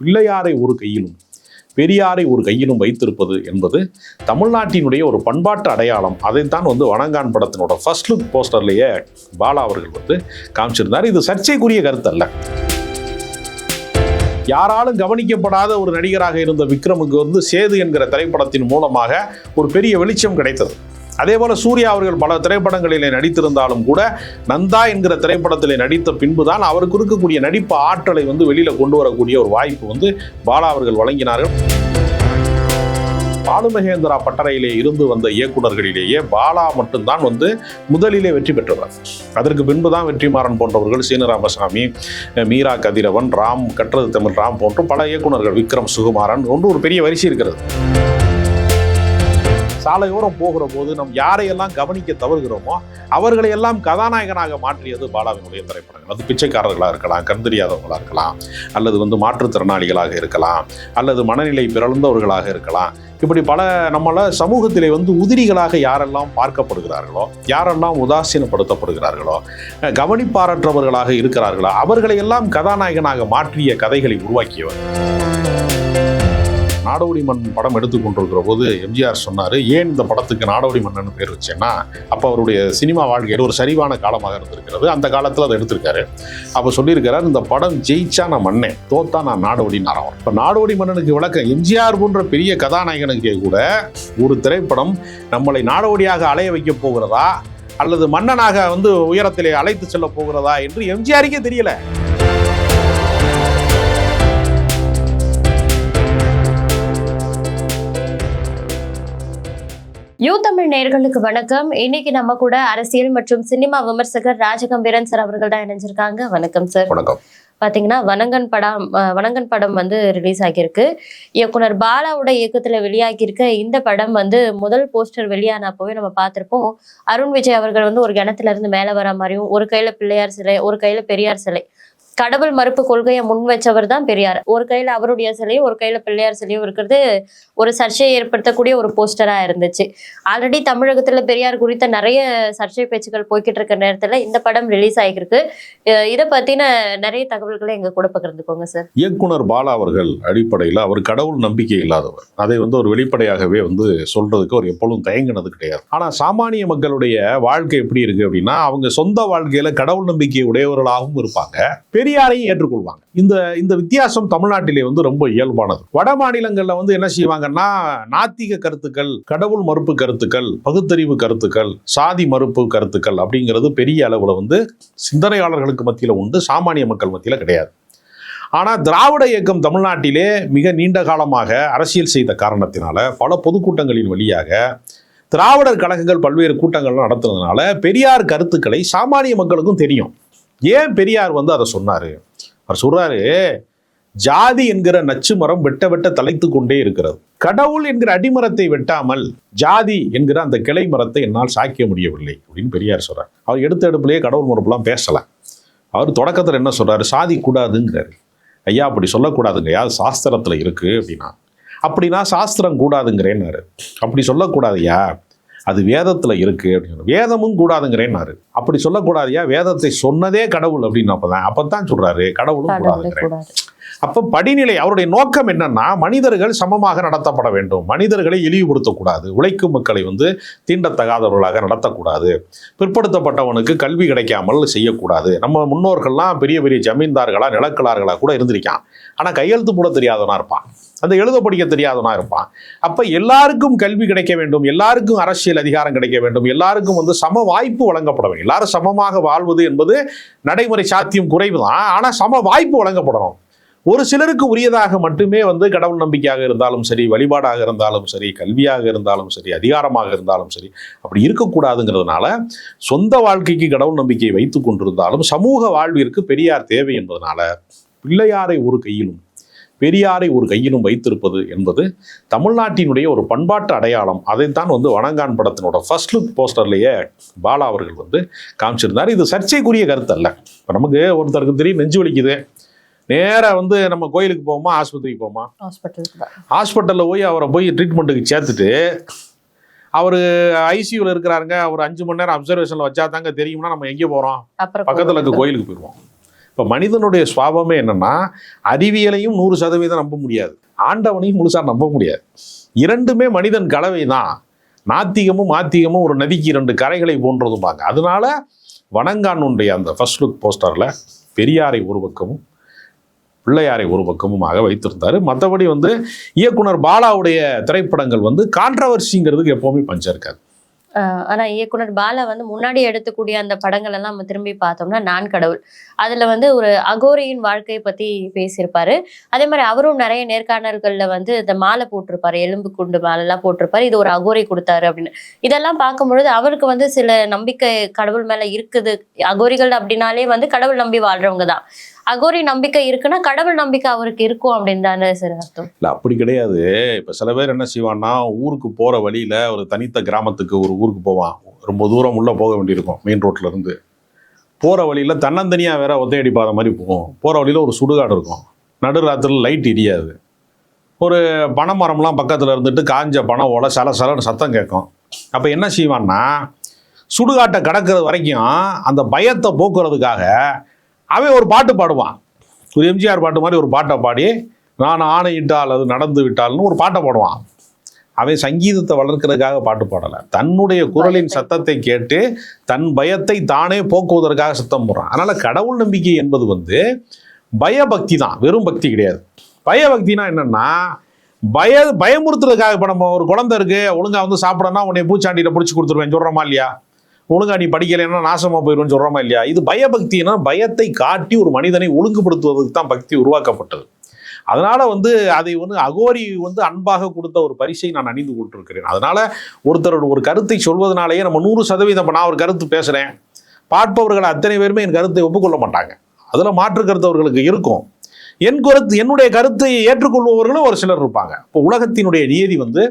பிள்ளையாரை ஒரு கையிலும் பெரியாரை ஒரு கையிலும் வைத்திருப்பது என்பது தமிழ்நாட்டினுடைய ஒரு பண்பாட்டு அடையாளம். அதைத்தான் வந்து வணங்கான் படத்தினோட ஃபர்ஸ்ட் லுக் போஸ்டர்லேயே பாலா அவர்கள் வந்து காமிச்சிருந்தார். இது சர்ச்சைக்குரிய கருத்து அல்ல. யாராலும் கவனிக்கப்படாத ஒரு நடிகராக இருந்த விக்ரமுக்கு வந்து சேது என்கிற திரைப்படத்தின் மூலமாக ஒரு பெரிய வெளிச்சம் கிடைத்தது. அதே போல சூர்யா அவர்கள் பல திரைப்படங்களிலே நடித்திருந்தாலும் கூட நந்தா என்கிற திரைப்படத்திலே நடித்த பின்புதான் அவருக்கு இருக்கக்கூடிய நடிப்பு ஆற்றலை வந்து வெளியில கொண்டு வரக்கூடிய ஒரு வாய்ப்பு வந்து பாலா அவர்கள் வழங்கினார்கள். பாலுமகேந்திரா பட்டறையிலே இருந்து வந்த இயக்குனர்களிலேயே பாலா மட்டும்தான் வந்து முதலிலே வெற்றி பெற்றவர். அதற்கு பின்புதான் வெற்றிமாறன் போன்றவர்கள் சீனராமசாமி மீரா கதிரவன் ராம் கற்றது தமிழ் ராம் போன்ற பல இயக்குனர்கள் விக்ரம் சுகுமாரன் ஒன்று ஒரு பெரிய வரிசை இருக்கிறது. சாலையோரம் போகிற போது நம் யாரையெல்லாம் கவனிக்க தவறுகிறோமோ அவர்களை எல்லாம் கதாநாயகனாக மாற்றியது பாலாவினுடைய திரைப்படங்கள். அது பிச்சைக்காரர்களாக இருக்கலாம் கண் தெரியாதவர்களாக இருக்கலாம் அல்லது வந்து மாற்றுத்திறனாளிகளாக இருக்கலாம் அல்லது மனநிலை பிறழ்ந்தவர்களாக இருக்கலாம். இப்படி பல நம்மள சமூகத்திலே வந்து உதிரிகளாக யாரெல்லாம் பார்க்கப்படுகிறார்களோ யாரெல்லாம் உதாசீனப்படுத்தப்படுகிறார்களோ கவனிப்பாரற்றவர்களாக இருக்கிறார்களோ அவர்களை எல்லாம் கதாநாயகனாக மாற்றிய கதைகளை உருவாக்கியவர். நாடோடி மண் படம் எடுத்துக்கொண்டிருக்கிற போது எம்ஜிஆர் சொன்னார் ஏன் இந்த படத்துக்கு நாடோடி மன்னன் பேர் வச்சேன்னா அப்போ அவருடைய சினிமா வாழ்க்கையில் ஒரு சரிவான காலமாக இருந்திருக்கிறது. அந்த காலத்தில் அதை எடுத்திருக்காரு. அப்போ சொல்லியிருக்கிறார் இந்த படம் ஜெயிச்சா நான் மன்னேன் தோத்தா நான் நாடோடின்னு அறவன் இப்போ நாடோடி மன்னனுக்கு விளக்கம் எம்ஜிஆர் போன்ற பெரிய கதாநாயகனுக்கே கூட ஒரு திரைப்படம் நம்மளை நாடோடியாக அலைய வைக்க போகிறதா அல்லது மன்னனாக வந்து உயரத்திலே அழைத்து செல்ல போகிறதா என்று எம்ஜிஆருக்கே தெரியல. யூ தமிழ் நேயர்களுக்கு வணக்கம். இன்னைக்கு நம்ம கூட அரசியல் மற்றும் சினிமா விமர்சகர் ராஜகம்பீரன் சார் அவர்கள் தான் இணைஞ்சிருக்காங்க. வணக்கம் சார். வணக்கம். பாத்தீங்கன்னா வனங்கன் படம் அஹ், வனங்கன் படம் வந்து ரிலீஸ் ஆகியிருக்கு. இயக்குனர் பாலாவோட இயக்கத்துல வெளியாகியிருக்க இந்த படம் வந்து முதல் போஸ்டர் வெளியானப்பவே நம்ம பார்த்திருப்போம். அருண் விஜய் அவர்கள் வந்து ஒரு கிணத்துல இருந்து மேல வர மாதிரியும் ஒரு கையில பிள்ளையார் சிலை ஒரு கையில பெரியார் சிலை கடவுள் மறுப்பு கொள்கையை முன் வச்சவர் தான் பெரியார். ஒரு கையில அவருடைய சிலையும் ஒரு கையில பிள்ளையார் சிலையும் இருக்கிறது ஒரு சர்ச்சையை ஏற்படுத்தக்கூடிய ஒரு போஸ்டரா இருந்துச்சு. ஆல்ரெடி தமிழகத்துல பெரியார் குறித்த நிறைய சர்ச்சை பேச்சுக்கள் போய்கிட்டு இருக்க நேரத்துல இந்த படம் ரிலீஸ் ஆகிருக்கு இதை பத்தின நிறைய தகவல்களை எங்க கூட பகிர்ந்துக்கோங்க சார் இயக்குனர் பாலா அவர்கள் அடிப்படையில் அவர் கடவுள் நம்பிக்கை இல்லாதவர். அதை வந்து ஒரு வெளிப்படையாகவே வந்து சொல்றதுக்கு அவர் எப்பொழுதும் தயங்கினது கிடையாது. ஆனால் சாமானிய மக்களுடைய வாழ்க்கை எப்படி இருக்கு அப்படின்னா அவங்க சொந்த வாழ்க்கையில கடவுள் நம்பிக்கை உடையவர்களாகவும் இருப்பாங்க. பெரியாரையும் ஏற்றுக்கொள்வாங்க. இந்த இந்த வித்தியாசம் தமிழ்நாட்டிலே வந்து ரொம்ப இயல்பானது. வட மாநிலங்களில் வந்து என்ன செய்வாங்கன்னா நாத்திக கருத்துக்கள் கடவுள் மறுப்பு கருத்துக்கள் பகுத்தறிவு கருத்துக்கள் சாதி மறுப்பு கருத்துக்கள் அப்படிங்கிறது பெரிய அளவில் வந்து சிந்தனையாளர்களுக்கு மத்தியில் உண்டு சாமானிய மக்கள் மத்தியில் கிடையாது. ஆனால் திராவிட இயக்கம் தமிழ்நாட்டிலே மிக நீண்ட காலமாக அரசியல் செய்த காரணத்தினால பல பொதுக்கூட்டங்களின் வழியாக திராவிடர் கழகங்கள் பல்வேறு கூட்டங்கள் நடத்துனதுனால பெரியார் கருத்துக்களை சாமானிய மக்களுக்கும் தெரியும். ஏன் பெரியார் வந்து அதை சொன்னார்? அவர் சொல்கிறாரு ஜாதி என்கிற நச்சு மரம் வெட்ட வெட்ட தலைத்து கொண்டே இருக்கிறது. கடவுள் என்கிற அடிமரத்தை வெட்டாமல் ஜாதி என்கிற அந்த கிளை மரத்தை என்னால் சாய்க்க முடியவில்லை. அப்படின்னு பெரியார் சொல்கிறார் அவர் எடுத்த எடுப்புலேயே கடவுள் மரப்புலாம் பேசலாம் அவர் தொடக்கத்தில் என்ன சொல்கிறாரு சாதி கூடாதுங்கிறாரு. ஐயா அப்படி சொல்லக்கூடாதுங்க. ஐயா சாஸ்திரத்தில் இருக்குது அப்படின்னா. அப்படின்னா சாஸ்திரம் கூடாதுங்கிறேன்னாரு. அப்படி சொல்லக்கூடாதுயா அது வேதத்தில் இருக்கு அப்படின்னு. வேதமும் கூடாதுங்கிறேன்னாரு. அப்படி சொல்லக்கூடாதுயா? வேதத்தை சொன்னதே கடவுள் அப்படின்னு அப்பதான். அப்பதான் சொல்றாரு கடவுளும் கடவுளே கூடாதுங்கிறேன். கூடாது. அப்ப படிநிலை அவருடைய நோக்கம் என்னன்னா மனிதர்கள் சமமாக நடத்தப்பட வேண்டும். மனிதர்களை இழிவுபடுத்தக்கூடாது. உழைக்கும் மக்களை வந்து தீண்டத்தகாதவர்களாக நடத்தக்கூடாது. பிற்படுத்தப்பட்டவனுக்கு கல்வி கிடைக்காமல் செய்யக்கூடாது. நம்ம முன்னோர்கள்லாம் பெரிய பெரிய ஜமீன்தார்களா நிலக்கலார்களா கூட இருந்திருக்கான். ஆனா கையெழுத்து போட தெரியாதவனா இருப்பான். அந்த எழுத படிக்க தெரியாதவனா இருப்பான். அப்போ எல்லாருக்கும் கல்வி கிடைக்க வேண்டும். எல்லாருக்கும் அரசியல் அதிகாரம் கிடைக்க வேண்டும். எல்லாருக்கும் வந்து சம வாய்ப்பு வழங்கப்பட வேண்டும். எல்லாரும் சமமாக வாழ்வது என்பது நடைமுறை சாத்தியம் குறைவு தான் ஆனால் சம வாய்ப்பு வழங்கப்படணும். ஒரு சிலருக்கு உரியதாக மட்டுமே வந்து கடவுள் நம்பிக்கையாக இருந்தாலும் சரி வழிபாடாக இருந்தாலும் சரி கல்வியாக இருந்தாலும் சரி அதிகாரமாக இருந்தாலும் சரி அப்படி இருக்கக்கூடாதுங்கிறதுனால சொந்த வாழ்க்கைக்கு கடவுள் நம்பிக்கையை வைத்து கொண்டிருந்தாலும் சமூக வாழ்விற்கு பெரியார் தேவை என்பதனால பிள்ளையாரை ஒரு கையிலும் பெரியாரை ஒரு கையிலும் வைத்திருப்பது என்பது தமிழ்நாட்டினுடைய ஒரு பண்பாட்டு அடையாளம். அதைத்தான் வந்து வணங்கான் படத்தினோட ஃபர்ஸ்ட் லுக் போஸ்டர்லேயே பாலா அவர்கள் வந்து காமிச்சிருந்தார். இது சர்ச்சைக்குரிய கருத்து அல்ல. இப்போ நமக்கு ஒருத்தருக்கு தெரியும் நெஞ்சு வலிக்குது. நேராக வந்து நம்ம கோயிலுக்கு போவோமா ஆஸ்பத்திரிக்கு போவோமா? ஹாஸ்பிட்டலில் போய் அவரை போய் ட்ரீட்மெண்ட்டுக்கு சேர்த்துட்டு அவர் ஐசியூவில் இருக்கிறாருங்க. அவர் அஞ்சு மணி நேரம் அப்சர்வேஷனில் வச்சா தாங்க தெரியும்னா நம்ம எங்கே போகிறோம் பக்கத்தில் இருக்க கோயிலுக்கு போயிடுவோம் இப்போ மனிதனுடைய சுவாபமே என்னன்னா அறிவியலையும் நூறு சதவீதம் நம்ப முடியாது. ஆண்டவனையும் முழுசாக நம்ப முடியாது. இரண்டுமே மனிதன் கலவை தான் நாத்திகமும் ஆத்திகமும் ஒரு நதிக்கு இரண்டு கரைகளை போன்றதும்பாங்க. அதனால வணங்கானுடைய அந்த ஃபர்ஸ்ட் லுக் போஸ்டரில் பெரியாரை ஒரு பக்கமும் பிள்ளையாரை ஒரு பக்கமுமாக வைத்திருந்தார். மற்றபடி வந்து இயக்குனர் பாலாவுடைய திரைப்படங்கள் வந்து கான்ட்ரவர்சிங்கிறதுக்கு எப்போவுமே பஞ்சம் இருக்காது. ஆனா இயக்குனர் பாலா வந்து முன்னாடி எடுத்துக்கூடிய அந்த படங்கள் எல்லாம் நம்ம திரும்பி பார்த்தோம்னா நான் கடவுள். அதுல வந்து ஒரு அகோரியின் வாழ்க்கையை பத்தி பேசியிருப்பாரு. அதே மாதிரி அவரும் நிறைய நேர்காணல்கள்ல வந்து இந்த மாலை போட்டிருப்பாரு எலும்பு குண்டு மாலை எல்லாம் போட்டிருப்பாரு. இது ஒரு அகோரி கொடுத்தாரு அப்படின்னு. இதெல்லாம் பார்க்கும்பொழுது அவருக்கு வந்து சில நம்பிக்கை கடவுள் மேல இருக்குது. அகோரிகள் அப்படின்னாலே வந்து கடவுள் நம்பி வாழ்றவங்க தான். அகோரி நம்பிக்கை இருக்குன்னா கடவுள் நம்பிக்கை அவருக்கு இருக்கும் அப்படின்னு தானே சார் அர்த்தம். இல்லை அப்படி கிடையாது. இப்போ சில பேர் என்ன செய்வான்னா ஊருக்கு போகிற வழியில் ஒரு தனித்த கிராமத்துக்கு ஒரு ஊருக்கு போவான். ரொம்ப தூரம் உள்ளே போக வேண்டியிருக்கும் மெயின் ரோட்ல இருந்து. போகிற வழியில் தன்னந்தனியாக வேற ஒத்தையடி பாத மாதிரி போகும். போகிற வழியில் ஒரு சுடுகாடு இருக்கும். நடுராத்திரில் லைட் எரியாது ஒரு பனை மரம்லாம் பக்கத்தில் இருந்துட்டு காஞ்ச பனை ஓலை சல சலன்னு சத்தம் கேட்கும். அப்போ என்ன செய்வான்னா சுடுகாட்டை கடக்கிறது வரைக்கும் அந்த பயத்தை போக்குறதுக்காக அவன் ஒரு பாட்டு பாடுவான். ஒரு எம்ஜிஆர் பாட்டு மாதிரி ஒரு பாட்டை பாடி நான் ஆணையிட்டால் அது நடந்து விட்டால்னு ஒரு பாட்டை பாடுவான். அவன் சங்கீதத்தை வளர்க்கறதுக்காக பாட்டு பாடலை. தன்னுடைய குரலின். சத்தத்தை கேட்டு தன் பயத்தை தானே போக்குவதற்காக சத்தம் போடுறான். அதனால கடவுள் நம்பிக்கை என்பது வந்து பயபக்தி தான் வெறும் பக்தி கிடையாது. பயபக்தினா என்னன்னா பய பயமுறுத்துறதுக்காக இப்போ நம்ம ஒரு குழந்தை இருக்கு ஒழுங்கா வந்து சாப்பிடனா உன்னை பூச்சாண்டியில பிடிச்சி கொடுத்துருவேன் சொல்கிறோமா இல்லையா? ஒழுங்கா நீ படிக்கலைன்னா நாசமா போயிடும்னு சொல்கிறோமா இல்லையா? இது பயபக்தினா பயத்தை காட்டி ஒரு மனிதனை ஒழுங்குபடுத்துவதற்கு தான் பக்தி உருவாக்கப்பட்டது. அதனால வந்து அதை வந்து அகோரி வந்து அன்பாக கொடுத்த ஒரு பரிசை நான் அணிந்து கொண்டிருக்கிறேன். அதனால ஒருத்தரோட ஒரு கருத்தை சொல்வதனாலேயே நம்ம நூறு சதவீதம் இப்போ நான் ஒரு கருத்து பேசுகிறேன் பார்ப்பவர்கள் அத்தனை பேருமே என் கருத்தை ஒப்புக்கொள்ள மாட்டாங்க. அதில் மாற்று கருத்து அவர்களுக்கு இருக்கும். என் கருத்து என்னுடைய கருத்தை ஏற்றுக்கொள்பவர்களும் ஒரு சிலர் இருப்பாங்க. இப்போ உலகத்தினுடைய நியதி வந்து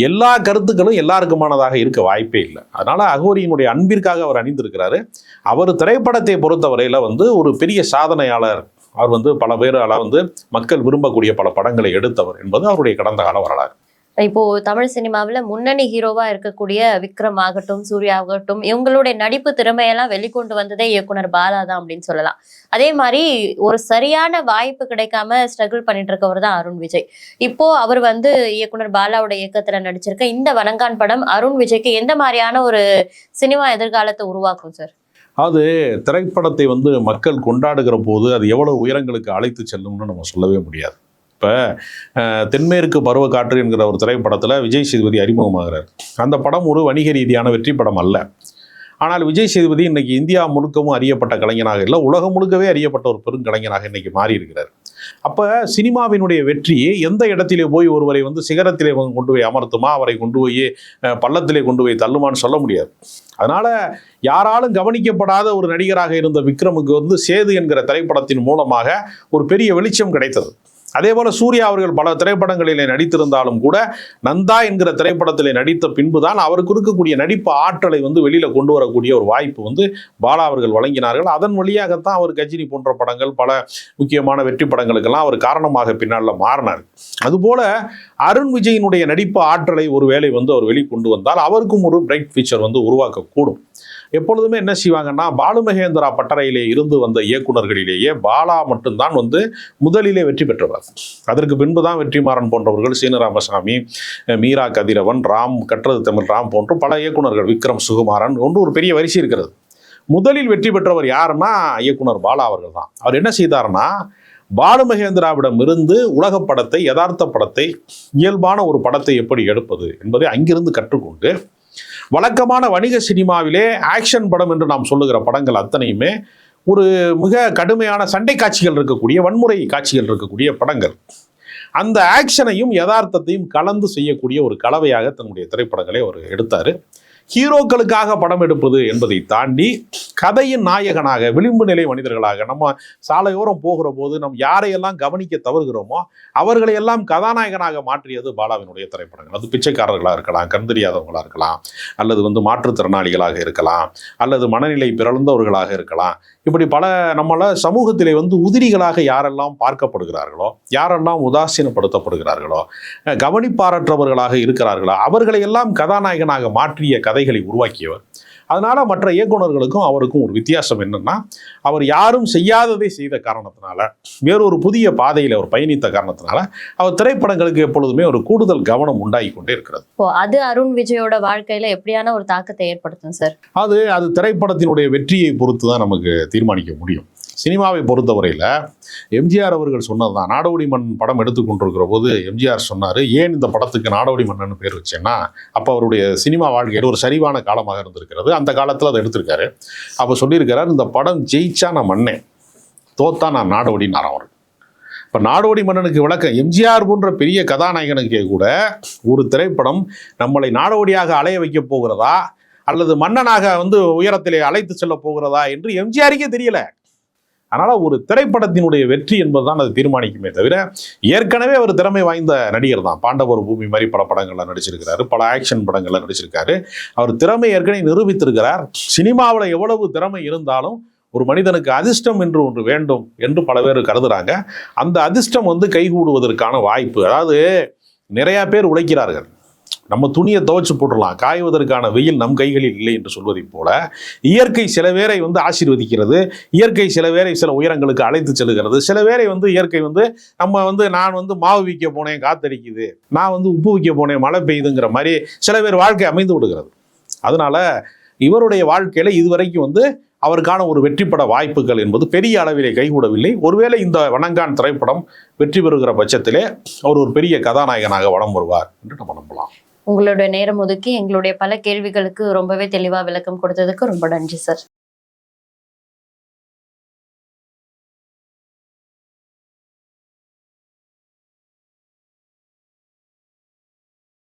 எல்லா கருத்துக்களும் எல்லாருக்குமானதாக இருக்க வாய்ப்பே இல்லை. அதனால அகோரியினுடைய அன்பிற்காக அவர் அணிந்திருக்கிறாரு. அவர் திரைப்படத்தை பொறுத்தவரையில் வந்து ஒரு பெரிய சாதனையாளர். அவர் வந்து பல பேரால வந்து மக்கள் விரும்பக்கூடிய பல படங்களை எடுத்தவர் என்பது அவருடைய கடந்த கால வரலாறு. இப்போ தமிழ் சினிமாவில் முன்னணி ஹீரோவா இருக்கக்கூடிய விக்ரம் ஆகட்டும் சூர்யா ஆகட்டும் இவங்களுடைய நடிப்பு திறமையெல்லாம் வெளிக்கொண்டு வந்ததே இயக்குனர் பாலா தான் அப்படின்னு சொல்லலாம். அதே மாதிரி ஒரு சரியான வாய்ப்பு கிடைக்காம ஸ்ட்ரகிள் பண்ணிட்டு இருக்கவர் தான் அருண் விஜய். இப்போ அவர் வந்து இயக்குனர் பாலாவோட இயக்கத்துல நடிச்சிருக்க இந்த வணங்கான் படம் அருண் விஜய்க்கு எந்த மாதிரியான ஒரு சினிமா எதிர்காலத்தை உருவாக்கும் சார்? அது திரைப்படத்தை வந்து மக்கள் கொண்டாடுகிற போது அது எவ்வளவு உயரங்களுக்கு அழைத்து செல்லும்னு நம்ம சொல்லவே முடியாது. இப்போ தென்மேற்கு பருவக்காற்று என்கிற ஒரு திரைப்படத்தில் விஜய் சேதுபதி அறிமுகமாகிறார். அந்த படம் ஒரு வணிக ரீதியான வெற்றி படம் அல்ல. ஆனால் விஜய் சேதுபதி இன்னைக்கு இந்தியா முழுக்கவும் அறியப்பட்ட கலைஞனாக இல்லை உலகம் முழுக்கவே அறியப்பட்ட ஒரு பெருங்கலைஞனாக இன்னைக்கு மாறி இருக்கிறார் அப்போ சினிமாவினுடைய வெற்றி எந்த இடத்திலே போய் ஒருவரை வந்து சிகரத்திலே கொண்டு போய் அமர்த்துமா? அவரை கொண்டு போய் பள்ளத்திலே கொண்டு போய் தள்ளுமான்னு சொல்ல முடியாது. அதனால யாராலும் கவனிக்கப்படாத ஒரு நடிகராக இருந்த விக்ரமுக்கு வந்து சேது என்கிற திரைப்படத்தின் மூலமாக ஒரு பெரிய வெளிச்சம் கிடைத்தது. அதே போல சூர்யா அவர்கள் பல திரைப்படங்களிலே நடித்திருந்தாலும் கூட நந்தா என்கிற திரைப்படத்திலே நடித்த பின்புதான் அவருக்கு இருக்கக்கூடிய நடிப்பு ஆற்றலை வந்து வெளியில கொண்டு வரக்கூடிய ஒரு வாய்ப்பு வந்து பாலா அவர்கள் வழங்கினார்கள். அதன் வழியாகத்தான் அவர் கஜினி போன்ற படங்கள் பல முக்கியமான வெற்றி படங்களுக்கெல்லாம் அவர் காரணமாக பின்னால் மாறினார். அதுபோல அருண் விஜயினுடைய நடிப்பு ஆற்றலை ஒருவேளை வந்து அவர் வெளிக்கொண்டு வந்தால் அவருக்கும் ஒரு பிரைட் ஃபியூச்சர் வந்து உருவாக்கக்கூடும். எப்பொழுதுமே என்ன செய்வாங்கன்னா பாலுமகேந்திரா பட்டறையிலே இருந்து வந்த இயக்குனர்களிலேயே பாலா மட்டும்தான் வந்து முதலிலே வெற்றி பெற்றவர். அதற்கு பின்பு தான் வெற்றிமாறன் போன்றவர்கள் சீனராமசாமி மீரா கதிரவன் ராம் கற்றது தமிழ் ராம் போன்ற பல இயக்குனர்கள் விக்ரம் சுகுமாரன் ஒன்று ஒரு பெரிய வரிசை இருக்கிறது. முதலில் வெற்றி பெற்றவர் யாருன்னா இயக்குனர் பாலா அவர்கள் தான் அவர் என்ன செய்தார்னா பாலுமகேந்திராவிடம் இருந்து உலக படத்தை யதார்த்த படத்தை இயல்பான ஒரு படத்தை எப்படி எடுப்பது என்பதை அங்கிருந்து கற்றுக்கொண்டு வழக்கமான வணிக சினிமாவிலே ஆக்ஷன் படம் என்று நாம் சொல்லுகிற படங்கள் அத்தனையுமே ஒரு மிக கடுமையான சண்டை காட்சிகள் இருக்கக்கூடிய வன்முறை காட்சிகள் இருக்கக்கூடிய படங்கள். அந்த ஆக்ஷனையும் யதார்த்தத்தையும் கலந்து செய்யக்கூடிய ஒரு கலவையாக தன்னுடைய திரைப்படங்களை அவர் எடுத்தார். ஹீரோக்களுக்காக படம் எடுப்பது என்பதை தாண்டி கதையின் நாயகனாக விளிம்பு நிலை மனிதர்களாக நம்ம சாலையோரம் போகிற போது நம் யாரையெல்லாம் கவனிக்க தவறுகிறோமோ அவர்களை எல்லாம் கதாநாயகனாக மாற்றியது பாலாவினுடைய திரைப்படங்கள். அது பிச்சைக்காரர்களாக இருக்கலாம் கண் தெரியாதவங்களாக இருக்கலாம் அல்லது வந்து மாற்றுத்திறனாளிகளாக இருக்கலாம் அல்லது மனநிலை பிறழ்ந்தவர்களாக இருக்கலாம். இப்படி பல நம்மள சமூகத்திலே வந்து உதிரிகளாக யாரெல்லாம் பார்க்கப்படுகிறார்களோ யாரெல்லாம் உதாசீனப்படுத்தப்படுகிறார்களோ கவனிப்பாரற்றவர்களாக இருக்கிறார்களோ அவர்களை எல்லாம் கதாநாயகனாக மாற்றிய கதைகளை உருவாக்கியவர் அதனால மற்ற இயக்குனர்களுக்கும் அவருக்கும் ஒரு வித்தியாசம் என்னன்னா அவர் யாரும் செய்யாததை செய்த காரணத்தினால வேறொரு புதிய பாதையில் அவர் பயணித்த காரணத்தினால அவர் திரைப்படங்களுக்கு எப்பொழுதுமே ஒரு கூடுதல் கவனம் உண்டாகி கொண்டே இருக்கிறது. இப்போ அது அருண் விஜயோட வாழ்க்கையில எப்படியான ஒரு தாக்கத்தை ஏற்படுத்தும் சார்? அது அது திரைப்படத்தினுடைய வெற்றியை பொறுத்து தான் நமக்கு தீர்மானிக்க முடியும். சினிமாவை பொறுத்தவரையில் எம்ஜிஆர் அவர்கள் சொன்னது தான் நாடோடி மண் படம் எடுத்துக்கொண்டிருக்கிற போது எம்ஜிஆர் சொன்னார் ஏன் இந்த படத்துக்கு நாடோடி மன்னன் பேர் வச்சேன்னா அப்போ அவருடைய சினிமா வாழ்க்கையில் ஒரு சரிவான காலமாக இருந்திருக்கிறது அந்த காலத்தில் அதை எடுத்திருக்காரு. அப்போ சொல்லியிருக்கிறார் இந்த படம் ஜெயிச்சா நான் மன்னேன் தோத்தா நான் நாடோடினார் அவர் இப்போ நாடோடி மன்னனுக்கு விளக்கம் எம்ஜிஆர் போன்ற பெரிய கதாநாயகனுக்கே கூட ஒரு திரைப்படம் நம்மளை நாடோடியாக அலைய வைக்க போகிறதா அல்லது மன்னனாக வந்து உயரத்திலே அழைத்து செல்ல போகிறதா என்று எம்ஜிஆருக்கே தெரியல. அதனால் ஒரு திரைப்படத்தினுடைய வெற்றி என்பதுதான் அதை தீர்மானிக்குமே தவிர ஏற்கனவே அவர் திறமை வாய்ந்த நடிகர் தான். பாண்டவர் பூமி மாதிரி பல படங்களில் நடிச்சிருக்கிறாரு பல ஆக்ஷன் படங்களில் நடிச்சிருக்காரு. அவர் திறமை ஏற்கனவே நிரூபித்திருக்கிறார். சினிமாவில் எவ்வளவு திறமை இருந்தாலும் ஒரு மனிதனுக்கு அதிர்ஷ்டம் என்று ஒன்று வேண்டும் என்று பல பேர் கருதுறாங்க. அந்த அதிர்ஷ்டம் வந்து கைகூடுவதற்கான வாய்ப்பு. அதாவது நிறையா பேர் உழைக்கிறார்கள். நம்ம துணியை துவைச்சு போட்டுடலாம். காய்வதற்கான வெயில் நம் கைகளில் இல்லை என்று சொல்வதைப் போல இயற்கை சில பேரை வந்து ஆசீர்வதிக்கிறது. இயற்கை சில பேரை சில உயரங்களுக்கு அழைத்து செல்கிறது சில பேரை வந்து இயற்கை வந்து நம்ம வந்து நான் வந்து மாவு விற்க போனேன் காத்தடிக்குது. நான் வந்து உப்பு விற்க போனேன் மழை பெய்யுதுங்கிற மாதிரி சில பேர் வாழ்க்கை அமைந்து விடுகிறது. அதனால இவருடைய வாழ்க்கையில் இதுவரைக்கும் வந்து அவருக்கான ஒரு வெற்றிப்பட வாய்ப்புகள் என்பது பெரிய அளவிலே கைகூடவில்லை. ஒருவேளை இந்த வணங்கான் திரைப்படம் வெற்றி பெறுகிற பட்சத்திலே அவர் ஒரு பெரிய கதாநாயகனாக வளம் வருவார் என்று நம்ம நம்பலாம். உங்களுடைய நேரம் ஒதுக்கி எங்களுடைய பல கேள்விகளுக்கு ரொம்பவே தெளிவா விளக்கம் கொடுத்ததுக்கு ரொம்ப நன்றி சார்.